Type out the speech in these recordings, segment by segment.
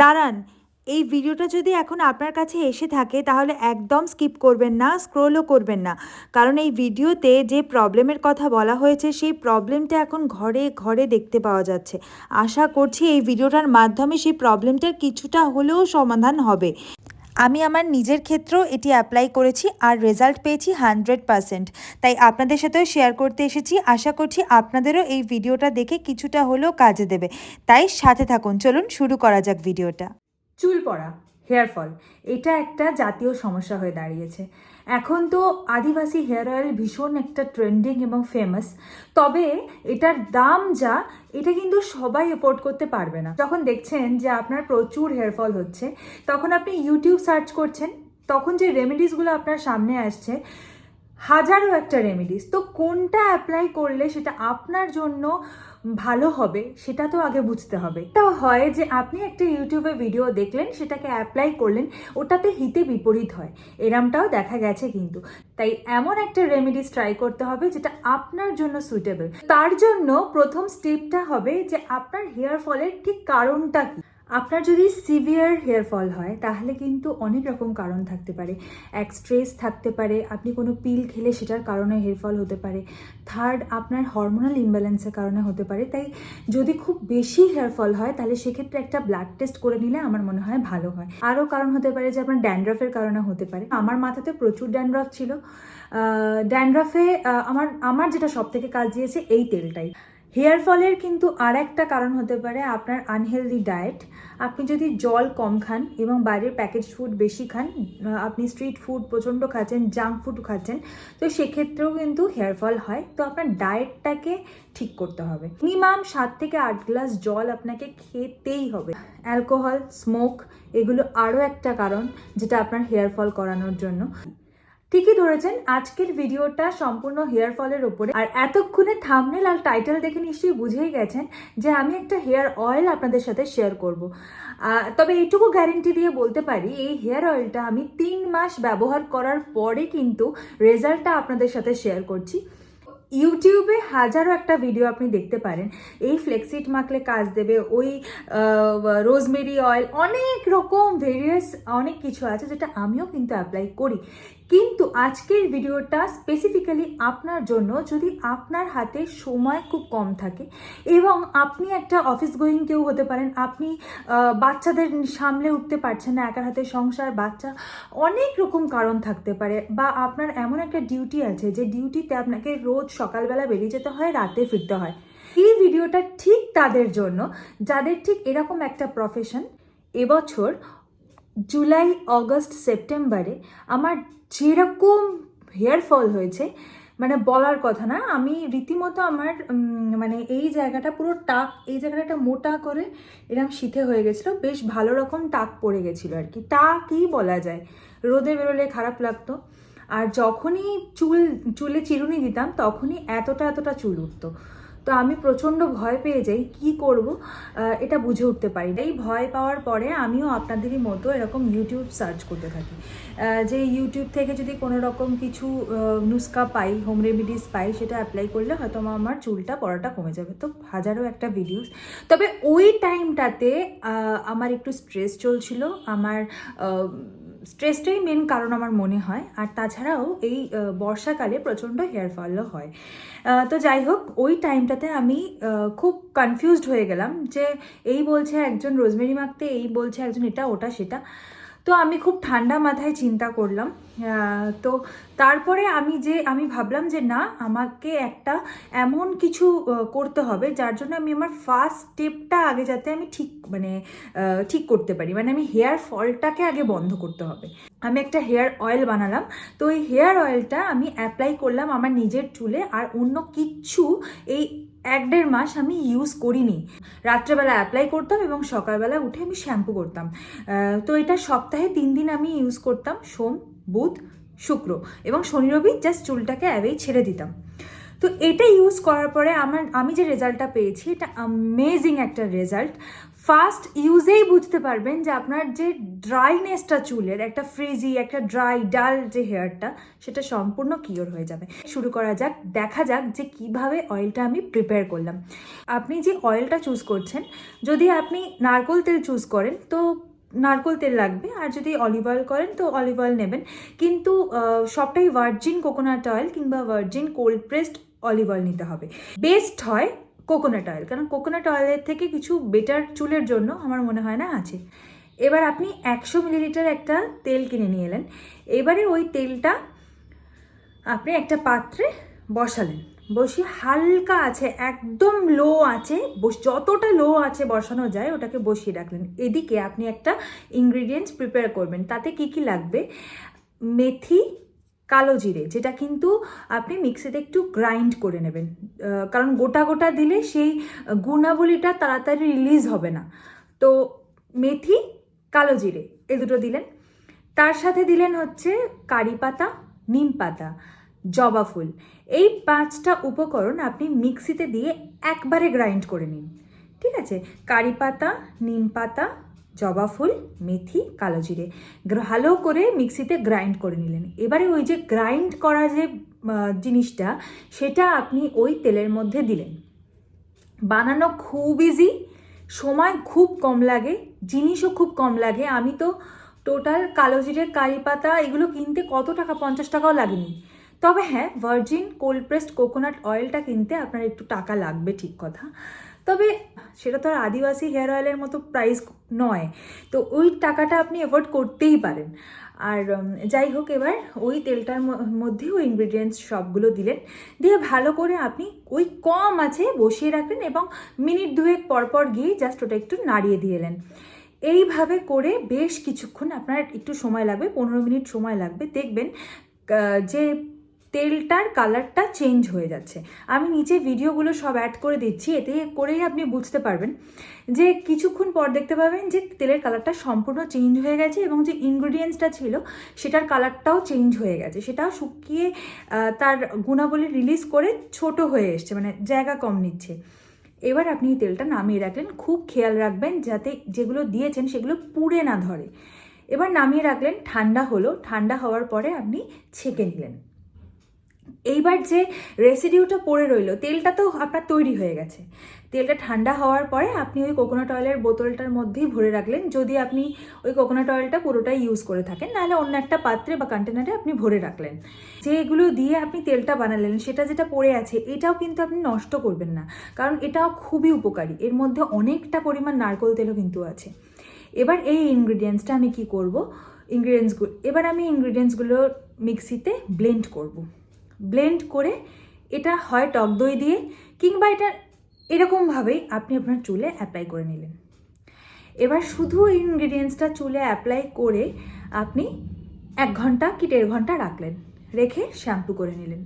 দাঁড়ান, এই ভিডিওটা যদি এখন আপনার কাছে এসে থাকে, তাহলে একদম স্কিপ করবেন না, স্ক্রোলও করবেন না। কারণ এই ভিডিওতে যে প্রবলেমের কথা বলা হয়েছে, সেই প্রবলেমটা এখন ঘরে ঘরে দেখতে পাওয়া যাচ্ছে। আশা করছি এই ভিডিওটার মাধ্যমে সেই প্রবলেমটার কিছুটা হলেও সমাধান হবে। আমি আমার নিজের ক্ষেত্রেও এটি অ্যাপ্লাই করেছি আর রেজাল্ট পেয়েছি হান্ড্রেড পারসেন্ট তাই আপনাদের সাথেও শেয়ার করতে এসেছি। আশা করছি আপনাদেরও এই ভিডিওটা দেখে কিছুটা হলেও কাজে দেবে। তাই সাথে থাকুন। চলুন শুরু করা যাক ভিডিওটা চুল পড়া হেয়ার ফল এটা একটা জাতীয় সমস্যা হয়ে দাঁড়িয়েছে। এখন তো আদিবাসী হেয়ার অয়েল ভীষণ একটা ট্রেন্ডিং এবং ফেমাস তবে এটার দাম যা, এটা কিন্তু সবাই এফোর্ড করতে পারবে না। যখন দেখছেন যে আপনার প্রচুর হেয়ার ফল হচ্ছে, তখন আপনি ইউটিউব সার্চ করছেন, তখন যে রেমেডিসগুলো আপনার সামনে আসছে, হাজারো একটা রেমেডিস তো কোনটা অ্যাপ্লাই করলে সেটা আপনার জন্য ভালো হবে, সেটা তো আগে বুঝতে হবে। তা হয় যে আপনি একটা ইউটিউবে ভিডিও দেখলেন, সেটাকে অ্যাপ্লাই করলেন, ওটাতে হিতে বিপরীত হয়। এরামটাও দেখা গেছে কিন্তু। তাই এমন একটা রেমেডিস ট্রাই করতে হবে, যেটা আপনার জন্য সুইটেবল তার জন্য প্রথম স্টেপটা হবে যে আপনার হেয়ার ফলের ঠিক কারণটা কি? আপনার যদি সিভিয়ার হেয়ার ফল হয়, তাহলে কিন্তু অনেক রকম কারণ থাকতে পারে। এক স্ট্রেস থাকতে পারে, আপনি কোনো পিল খেলে সেটার কারণে হেয়ার ফল হতে পারে। থার্ড আপনার হরমোনাল ইমব্যালেন্সের কারণে হতে পারে। তাই যদি খুব বেশি হেয়ার ফল হয়, তাহলে সেক্ষেত্রে একটা ব্লাড টেস্ট করে নিলে আমার মনে হয় ভালো হয়। আরও কারণ হতে পারে যে আপনার ড্যান্ড্রফের কারণে হতে পারে। আমার মাথাতে প্রচুর ড্যান্ড্রফ ছিল। ড্যান্ড্রফে আমার আমার যেটা সব থেকে কাজ দিয়েছে এই তেলটাই। হেয়ার ফলের কিন্তু আর একটা কারণ হতে পারে আপনার আনহেলদি ডায়েট আপনি যদি জল কম খান এবং বাইরের প্যাকেজ ফুড বেশি খান আপনি স্ট্রিট ফুড প্রচণ্ড খাচ্ছেন জাঙ্ক ফুড খাচ্ছেন, তো সেক্ষেত্রেও কিন্তু হেয়ার ফল হয়। তো আপনার ডায়েটটাকে ঠিক করতে হবে। মিনিমাম সাত থেকে আট গ্লাস জল আপনাকে খেতেই হবে। অ্যালকোহল স্মোক এগুলো আরও একটা কারণ যেটা আপনার হেয়ার ফল করানোর জন্য। ঠিকই ধরেছেন, আজকের ভিডিওটা সম্পূর্ণ হেয়ার ফলের উপরে। আর এতক্ষণে থামনেল আর টাইটেল দেখে নিশ্চয়ই বুঝেই গেছেন যে আমি একটা হেয়ার অয়েল আপনাদের সাথে শেয়ার করব। তবে এইটুকু গ্যারেন্টি দিয়ে বলতে পারি, এই হেয়ার অয়েলটা আমি তিন মাস ব্যবহার করার পরে কিন্তু রেজাল্টটা আপনাদের সাথে শেয়ার করছি। ইউটিউবে হাজারো একটা ভিডিও আপনি দেখতে পারেন। এই ফ্লেক্সিট মাখলে কাজ দেবে, ওই রোজমেরি অয়েল অনেক রকম ভেরিয়াস অনেক কিছু আছে যেটা আমিও কিন্তু অ্যাপ্লাই করি। কিন্তু আজকের ভিডিওটা স্পেসিফিক্যালি আপনার জন্য যদি আপনার হাতে সময় খুব কম থাকে এবং আপনি একটা অফিস গোয়িং কেউ হতে পারেন, আপনি বাচ্চাদের সামলে উঠতে পারছেন না, একার হাতে সংসার, বাচ্চা, অনেক রকম কারণ থাকতে পারে বা আপনার এমন একটা ডিউটি আছে যে ডিউটিতে আপনাকে রোজ সকালবেলা বেরিয়ে যেতে হয়, রাতে ফিরতে হয়। এই ভিডিওটা ঠিক তাদের জন্য, যাদের ঠিক এরকম একটা প্রফেশন এবছর জুলাই, অগস্ট, সেপ্টেম্বরে আমার যেরকম হেয়ার ফল হয়েছে মানে বলার কথা না, আমি রীতিমতো আমার মানে এই জায়গাটা পুরো টাক, এই জায়গাটা মোটা করে এরকম শীতে হয়ে গেছিল, বেশ ভালো রকম টাক পড়ে গেছিল আর কি। টাকই বলা যায়। রোদে বেরোলে খারাপ লাগতো। আর যখনই চুল, চুলে চিরুনি দিতাম, তখনই এতটা এতটা চুল উঠতো। তো আমি প্রচণ্ড ভয় পেয়ে যাই, কি করব? এটা বুঝে উঠতে পারি। এই ভয় পাওয়ার পরে আমিও আপনাদেরই মতো এরকম ইউটিউব সার্চ করতে থাকি। যে ইউটিউব থেকে যদি কোনো রকম কিছু নুস্কা পাই হোম রেমিডিস পাই, সেটা অ্যাপ্লাই করলে হয়তো আমার- চুলটা পড়াটা কমে যাবে। তো হাজারো একটা ভিডিওস তবে ওই টাইমটাতে আমার একটু স্ট্রেস চলছিল। আমার স্ট্রেসটাই মেন কারণ আমার মনে হয়। আর তাছাড়াও এই বর্ষাকালে প্রচণ্ড হেয়ার ফলও হয়। তো যাই হোক, ওই টাইমটাতে আমি খুব কনফিউজড হয়ে গেলাম যে এই বলছে একজন রোজমেরি মাখতে, এই বলছে একজন এটা, ওটা, সেটা। তো আমি খুব ঠান্ডা মাথায় চিন্তা করলাম তো তারপরে আমি যে, আমি ভাবলাম যে না, আমাকে একটা এমন কিছু করতে হবে যার জন্য আমি আমার ফার্স্ট স্টেপটা আগে যাতে আমি ঠিক মানে ঠিক করতে পারি। মানে আমি হেয়ার ফলটাকে আগে বন্ধ করতে হবে। আমি একটা হেয়ার অয়েল বানালাম, তো এই হেয়ার অয়েলটা আমি অ্যাপ্লাই করলাম আমার নিজের চুলে আর অন্য কিচ্ছু এই এক দেড় মাস আমি ইউজ করিনি। রাত্রেবেলা অ্যাপ্লাই করতাম এবং সকালবেলা উঠে আমি শ্যাম্পু করতাম। তো এটা সপ্তাহে তিন দিন আমি ইউজ করতাম, সোম, বুধ, শুক্র এবং শনি, রবি জাস্ট চুলটাকে অ্যাবেই ছেড়ে দিতাম। তো এটা ইউজ করার পরে আমার, আমি যে রেজাল্টটা পেয়েছি, এটা অ্যামেজিং একটা রেজাল্ট ফার্স্ট ইউজেই বুঝতে পারবেন যে আপনার যে ড্রাইনেসটা চুলের, একটা ফ্রিজি একটা ড্রাই ডাল যে হেয়ারটা সেটা সম্পূর্ণ কিওর হয়ে যাবে। শুরু করা যাক, দেখা যাক যে কীভাবে অয়েলটা আমি প্রিপেয়ার করলাম। আপনি যে অয়েলটা চুজ করছেন, যদি আপনি নারকোল তেল চুজ করেন, তো নারকোল তেল লাগবে, আর যদি অলিভ অয়েল করেন, তো অলিভ অয়েল নেবেন। কিন্তু সবটাই ভার্জিন কোকোনাট অয়েল কিংবা virgin cold pressed olive oil নিতে হবে। বেস্ট হয় কোকোনাট অয়েল কারণ কোকোনাট অয়েলের থেকে কিছু বেটার চুলের জন্য আমার মনে হয় না আছে। এবার আপনি একশো মিলিলিটার একটা তেল কিনে নিয়ে এলেন। এবারে ওই তেলটা আপনি একটা পাত্রে বসালেন। বসিয়ে হালকা আছে, একদম লো আছে, বস- যতটা লো আছে বসানো যায় ওটাকে বসিয়ে রাখলেন। এদিকে আপনি একটা ইনগ্রিডিয়েন্টস প্রিপেয়ার করবেন। তাতে কি কি লাগবে? মেথি কালো জিরে, যেটা কিন্তু আপনি মিক্সিতে একটু গ্রাইন্ড করে নেবেন। কারণ গোটা গোটা দিলে সেই গুণাবলীটা তাড়াতাড়ি রিলিজ হবে না। তো মেথি, কালো জিরে, এ দুটো দিলেন। তার সাথে দিলেন হচ্ছে কারি পাতা, নিম পাতা, জবা ফুল। এই পাঁচটা উপকরণ আপনি মিক্সিতে দিয়ে একবারে গ্রাইন্ড করে নিন। ঠিক আছে? কারি পাতা, নিম পাতা জবা ফুল, মেথি, কালো জিরে। ভালো করে মিক্সিতে গ্রাইন্ড করে নিলেন। এবারে ওই যে গ্রাইন্ড করা যে জিনিসটা, সেটা আপনি ওই তেলের মধ্যে দিলেন। বানানো খুব ইজি সময় খুব কম লাগে, জিনিসও খুব কম লাগে। আমি তো টোটাল কালো জিরে, কারি পাতা এগুলো কিনতে কত টাকা? পঞ্চাশ টাকাও লাগেনি। তবে হ্যাঁ ভার্জিন কোল্ড প্রেসড কোকোনাট অয়েলটা কিনতে আপনার একটু টাকা লাগবে, ঠিক কথা। তবে সেটা তো আর আদিবাসী হেয়ার অয়েলের মতো প্রাইস নয়। তো ওই টাকাটা আপনি অ্যাফোর্ড করতেই পারেন। আর যাই হোক এবার ওই তেলটার মধ্যে ওই ইনগ্রিডিয়েন্টস সবগুলো দিলেন। দিয়ে ভালো করে আপনি ওই কম আছে বসিয়ে রাখলেন এবং মিনিট দুয়েক পরপর গিয়ে জাস্ট ওটা একটু নাড়িয়ে দিয়েলেন এইভাবে করে বেশ কিছুক্ষণ আপনার একটু সময় লাগবে, পনেরো মিনিট সময় লাগবে। দেখবেন যে তেলটার কালারটা চেঞ্জ হয়ে যাচ্ছে। আমি নিচে ভিডিওগুলো সব অ্যাড করে দিচ্ছি, এতে করেই আপনি বুঝতে পারবেন যে কিছুক্ষণ পর দেখতে পাবেন যে তেলের কালারটা সম্পূর্ণ চেঞ্জ হয়ে গেছে এবং যে ইনগ্রিডিয়েন্টসটা ছিল, সেটার কালারটাও চেঞ্জ হয়ে গেছে। সেটাও শুকিয়ে তার গুণাবলী রিলিজ করে ছোট হয়ে এসছে মানে জায়গা কম নিচ্ছে। এবার আপনি তেলটা নামিয়ে রাখলেন, খুব খেয়াল রাখবেন যাতে যেগুলো দিয়েছেন সেগুলো পুড়ে না ধরে। এবার নামিয়ে রাখলেন, ঠান্ডা হলো, ঠান্ডা হওয়ার পরে আপনি ছেঁকে নিলেন। এইবার যে রেসিডিউটা পড়ে রইল, তেলটা তো আপনার তৈরি হয়ে গেছে। তেলটা ঠান্ডা হওয়ার পরে আপনি ওই কোকোনাট অয়েলের বোতলটার মধ্যেই ভরে রাখলেন। যদি আপনি ওই কোকোনাট অয়েলটা পুরোটাই ইউজ করে থাকেন, নাহলে অন্য একটা পাত্রে বা কন্টেনারে আপনি ভরে রাখলেন। যেগুলো দিয়ে আপনি তেলটা বানালেন, সেটা যেটা পড়ে আছে, এটাও কিন্তু আপনি নষ্ট করবেন না। কারণ এটাও খুবই উপকারী। এর মধ্যে অনেকটা পরিমাণ নারকোল তেলও কিন্তু আছে। এবার এই ইনগ্রিডিয়েন্টসটা আমি কি করব? ইনগ্রিডিয়েন্টসগুলো এবার আমি ইনগ্রিডিয়েন্টসগুলো মিক্সিতে ব্লেন্ড করব। ব্লেন্ড করে এটা হয় টক দই দিয়ে কিংবা এটা এরকমভাবেই আপনি আপনার চুলে অ্যাপ্লাই করে নিলেন। এবার শুধু ইনগ্রিডিয়েন্টসটা চুলে অ্যাপ্লাই করে আপনি এক ঘণ্টা কি দেড় ঘণ্টা রাখলেন, রেখে শ্যাম্পু করে নিলেন।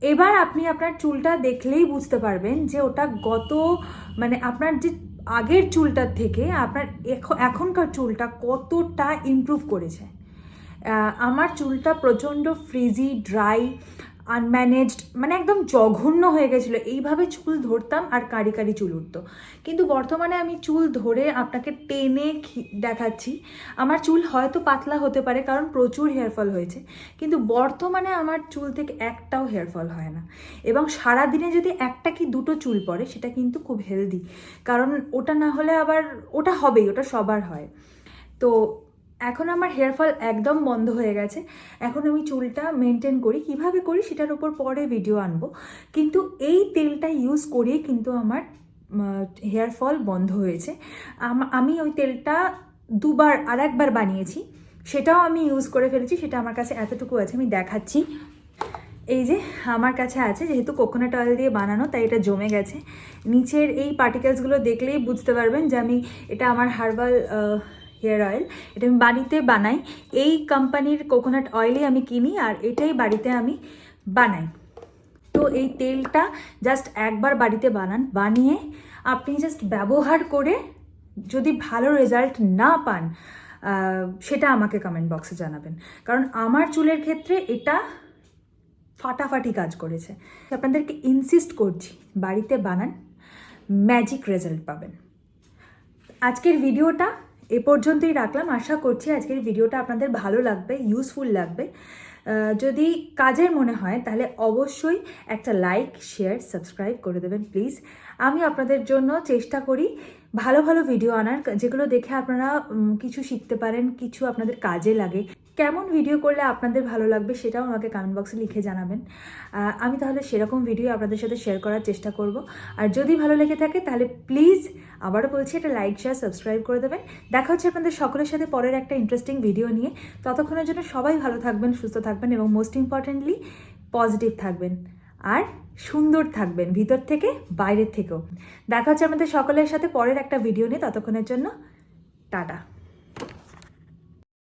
এবার আপনি আপনার চুলটা দেখলেই বুঝতে পারবেন যে ওটা গত মানে আপনার যে আগের চুলটার থেকে আপনার এখ- এখনকার চুলটা কতটা ইমপ্রুভ করেছে। আমার চুলটা প্রচণ্ড ফ্রিজি ড্রাই আনম্যানেজড মানে একদম জঘন্য হয়ে গেছিল। এইভাবে চুল ধরতাম আর কারি কারি চুল উঠতো। কিন্তু বর্তমানে আমি চুল ধরে আপনাকে টেনে দেখাচ্ছি। আমার চুল হয়তো পাতলা হতে পারে কারণ প্রচুর হেয়ার ফল হয়েছে। কিন্তু বর্তমানে আমার চুল থেকে একটাও হেয়ার ফল হয় না। এবং সারা দিনে যদি একটা কি দুটো চুল পড়ে, সেটা কিন্তু খুব হেলদি কারণ ওটা না হলে আবার, ওটা হবেই, ওটা সবার হয়। তো এখন আমার হেয়ার ফল একদম বন্ধ হয়ে গেছে। এখন আমি চুলটা মেনটেন করি। কীভাবে করি সেটার উপর পরে ভিডিও আনব। কিন্তু এই তেলটা ইউজ করেই কিন্তু আমার হেয়ার ফল বন্ধ হয়েছে। আমি ওই তেলটা দুবার আর একবার বানিয়েছি। সেটাও আমি ইউজ করে ফেলেছি। সেটা আমার কাছে এতটুকু আছে, আমি দেখাচ্ছি। এই যে, আমার কাছে আছে। যেহেতু কোকোনাট অয়েল দিয়ে বানানো, তাই এটা জমে গেছে। নিচের এই পার্টিকেলসগুলো দেখলেই বুঝতে পারবেন যে আমি, এটা আমার হার্বাল হেয়ার অয়েল, এটা আমি বাড়িতে বানাই। এই কোম্পানির কোকোনাট অয়েলই আমি কিনি আর এটাই বাড়িতে আমি বানাই। তো এই তেলটা জাস্ট একবার বাড়িতে বানান, বানিয়ে আপনি জাস্ট ব্যবহার করে যদি ভালো রেজাল্ট না পান সেটা আমাকে কমেন্ট বক্সে জানাবেন। কারণ আমার চুলের ক্ষেত্রে এটা ফাটাফাটি কাজ করেছে। আপনাদেরকে ইনসিস্ট করছি, বাড়িতে বানান ম্যাজিক রেজাল্ট পাবেন। আজকের ভিডিওটা এ পর্যন্তই রাখলাম। আশা করছি আজকের ভিডিওটা আপনাদের ভালো লাগবে ইউজফুল লাগবে। যদি কাজের মনে হয়, তাহলে অবশ্যই একটা লাইক শেয়ার সাবস্ক্রাইব করে দেবেন প্লিজ আমি আপনাদের জন্য চেষ্টা করি ভালো ভালো ভিডিও আনার, যেগুলো দেখে আপনারা কিছু শিখতে পারেন, কিছু আপনাদের কাজে লাগে। কেমন ভিডিও করলে আপনাদের ভালো লাগবে সেটাও আমাকে কমেন্ট বক্সে লিখে জানাবেন। আমি তাহলে সেরকম ভিডিও আপনাদের সাথে শেয়ার করার চেষ্টা করব। আর যদি ভালো লেগে থাকে তাহলে প্লিজ আবারও বলছি একটা লাইক শেয়ার সাবস্ক্রাইব করে দেবেন। দেখা হচ্ছে আপনাদের সকলের সাথে পরের একটা ইন্টারেস্টিং ভিডিও নিয়ে। ততক্ষণের জন্য সবাই ভালো থাকবেন, সুস্থ থাকবেন এবং মোস্ট ইম্পর্ট্যান্টলি পজিটিভ থাকবেন আর সুন্দর থাকবেন ভিতর থেকে বাইরের থেকেও। দেখা হচ্ছে আমাদের সকলের সাথে পরের একটা ভিডিও নিয়ে। ততক্ষণের জন্য টাটা।